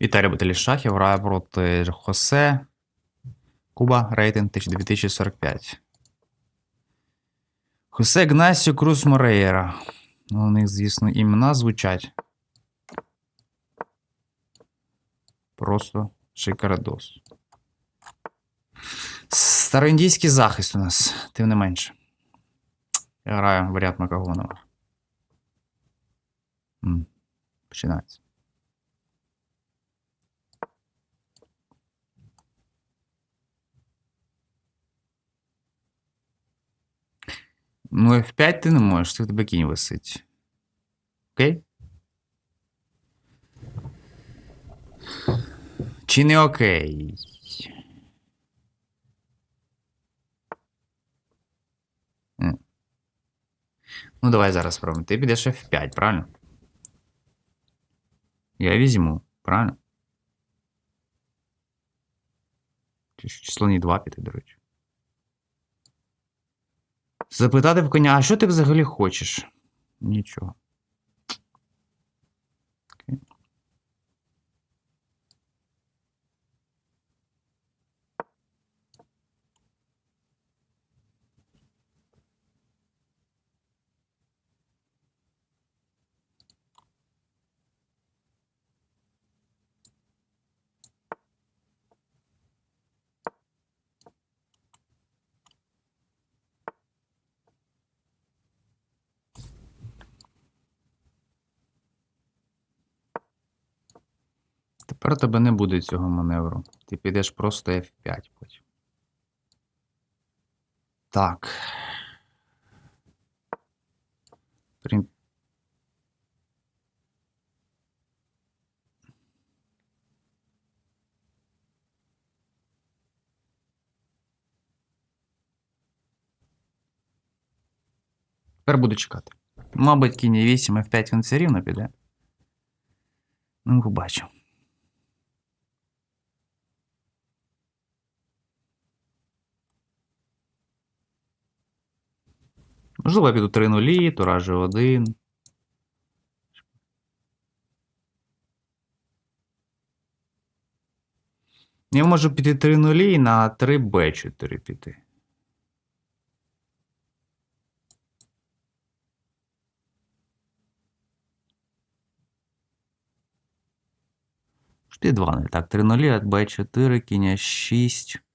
Віталій Баталій Шахів проти Хосе. Куба рейтинг 2045. Хосе Гнасіо Круз Морейра. Ну, У них, звісно, імена звучать. Просто шикарадос. Староіндійський захист у нас, тим не менше. Я граю варіант Макагонова. Починається. Ну, F5 ти не можеш, в тебе кінь висить. Окей? Чи не окей? Ну, давай зараз спробуємо. Ти підеш F5, правильно? Я візьму, правильно? Число не 2 піти, до речі. Запитати в коня, а що ти взагалі хочеш? Нічого. Тепер у тебе не буде цього маневру. Ти підеш просто F5 потім. Так. Прин... Тепер буду чекати. Мабуть, кінь 8 F5 він все рівно піде. Ну, побачимо. Можливо, я піду 3 нулі, тураж 1. Я можу піти 3 нулі на 3 Б4 піти. Піти 2 0. Так, 3 нулі, Б4, кінь 6.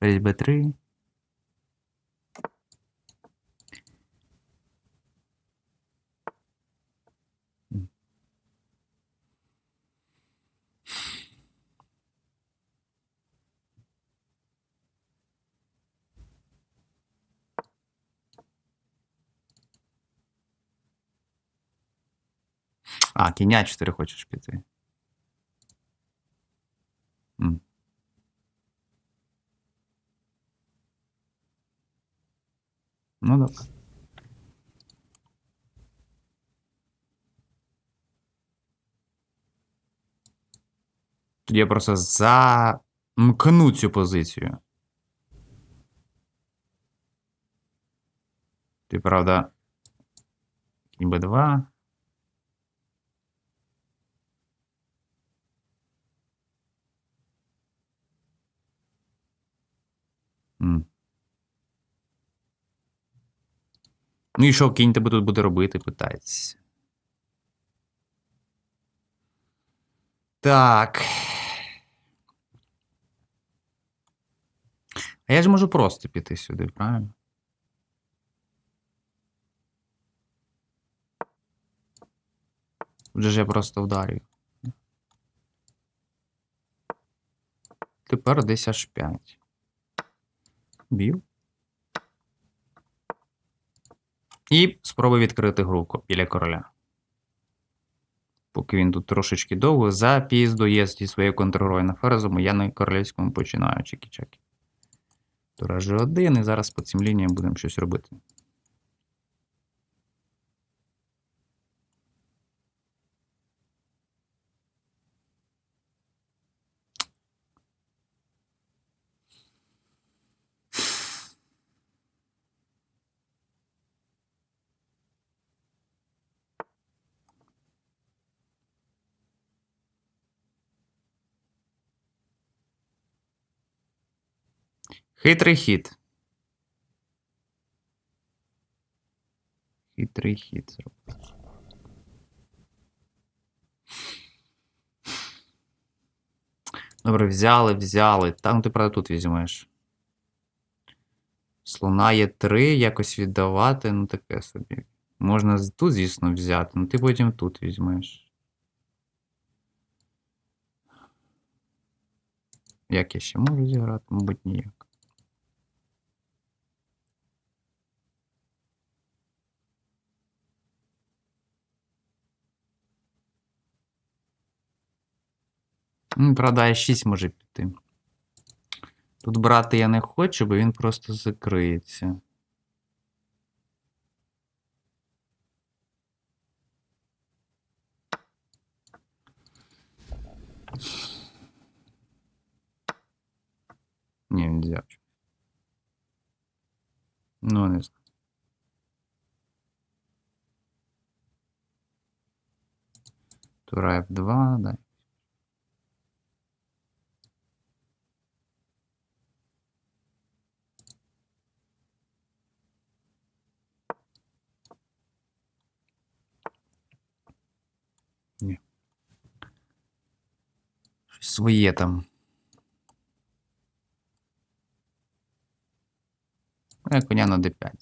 Ферзь Б3. А, кінь 4 хочеш піти. М. Ну добре. Тоді я просто замкну цю позицію. Ти, правда, кінь Б2. М. Ну і що кінь тебе тут буде робити, питається. Так. А я ж можу просто піти сюди, правильно? Вже ж я просто вдарю. Тепер десь аж 5. Бів. І спробуй відкрити гру біля короля. Поки він тут трошечки довго запіздує зі своєю контргрою на ферзому, я на королівському починаю чекі-чекі. Тура G1, і зараз по цим лініям будемо щось робити. Хитрий хід. Хитрий хід зробив. Добре, взяли, взяли. Там ти правда тут візьмеш. Слона є три, якось віддавати, ну таке собі. Можна тут, звісно, взяти, ну ти потім тут візьмеш. Як я ще можу зіграти? Мабуть, ніяк. Ну, правда, А6 може піти. Тут брати я не хочу, бо він просто закриється. Ні, він взяв. Ну, не знаю. Тура F2, да. Щось своє там. Ну, я коня на d5.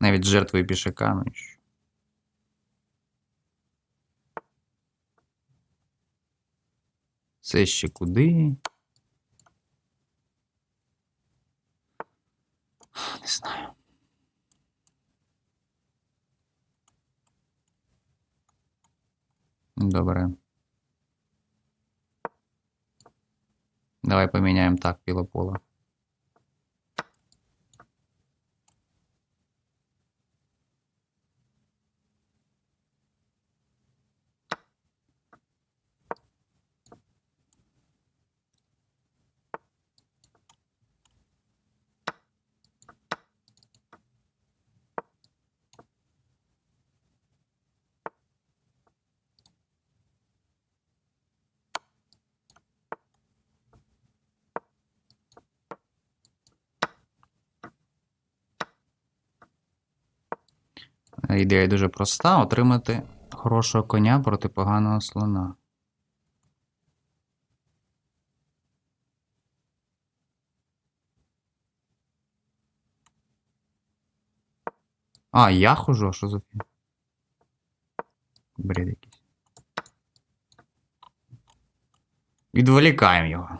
Навіть жертвою пішака, ну що. Це ще куди? Добре. Давай поміняємо так біле Ідея дуже проста: отримати хорошого коня проти поганого слона. А, я хожу, що за? Бред якийсь. Відволікаємо його.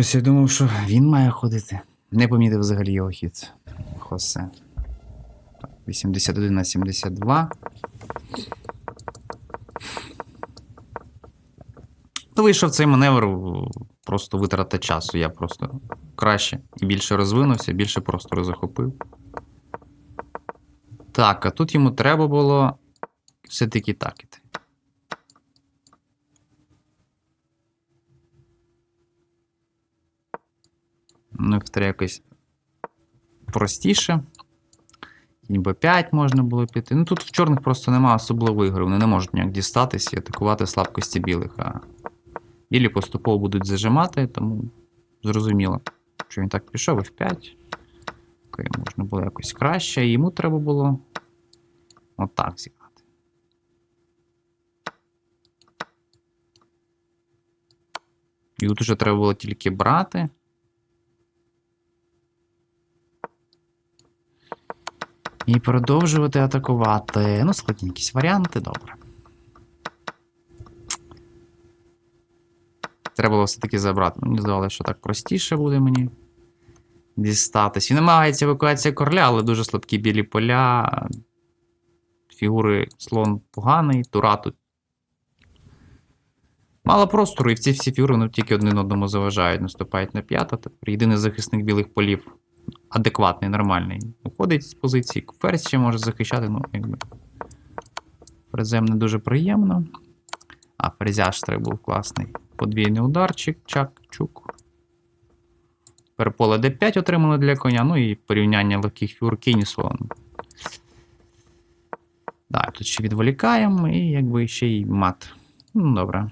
Щось я думав, що він має ходити. Не помітив взагалі його хід. Хосе. 81 на 72. То вийшов цей маневр просто витрата часу. Я просто краще і більше розвинувся, більше простору захопив. Так, а тут йому треба було все-таки такити. Ну, F3 якось простіше. Кінь Б5 можна було піти. Ну тут в чорних просто немає особливої гри. Вони не можуть ніяк дістатися і атакувати слабкості білих. А білі поступово будуть зажимати, тому зрозуміло, що він так пішов F5. Окей, можна було якось краще. І йому треба було отак зіграти. І тут уже треба було тільки брати. І продовжувати атакувати. Ну, складні якісь варіанти, добре. Треба було все-таки забрати. Мені здавалося, що так простіше буде мені дістатись. Він намагається евакуація короля, але дуже слабкі білі поля. Фігури слон поганий, тура тут. Мало простору, і ці всі фігури ну, тільки один одному заважають, наступають на п'ята. Єдиний захисник білих полів адекватний, нормальний. Уходить з позиції. Ферзь ще може захищати, ну, якби. Фрезем не дуже приємно. А, фрезяж треба був класний. Подвійний ударчик, чак, чук. Тепер поле d5 отримали для коня, ну і порівняння легких фігур і слон. Тут ще відволікаємо і якби ще й мат. Ну, добре.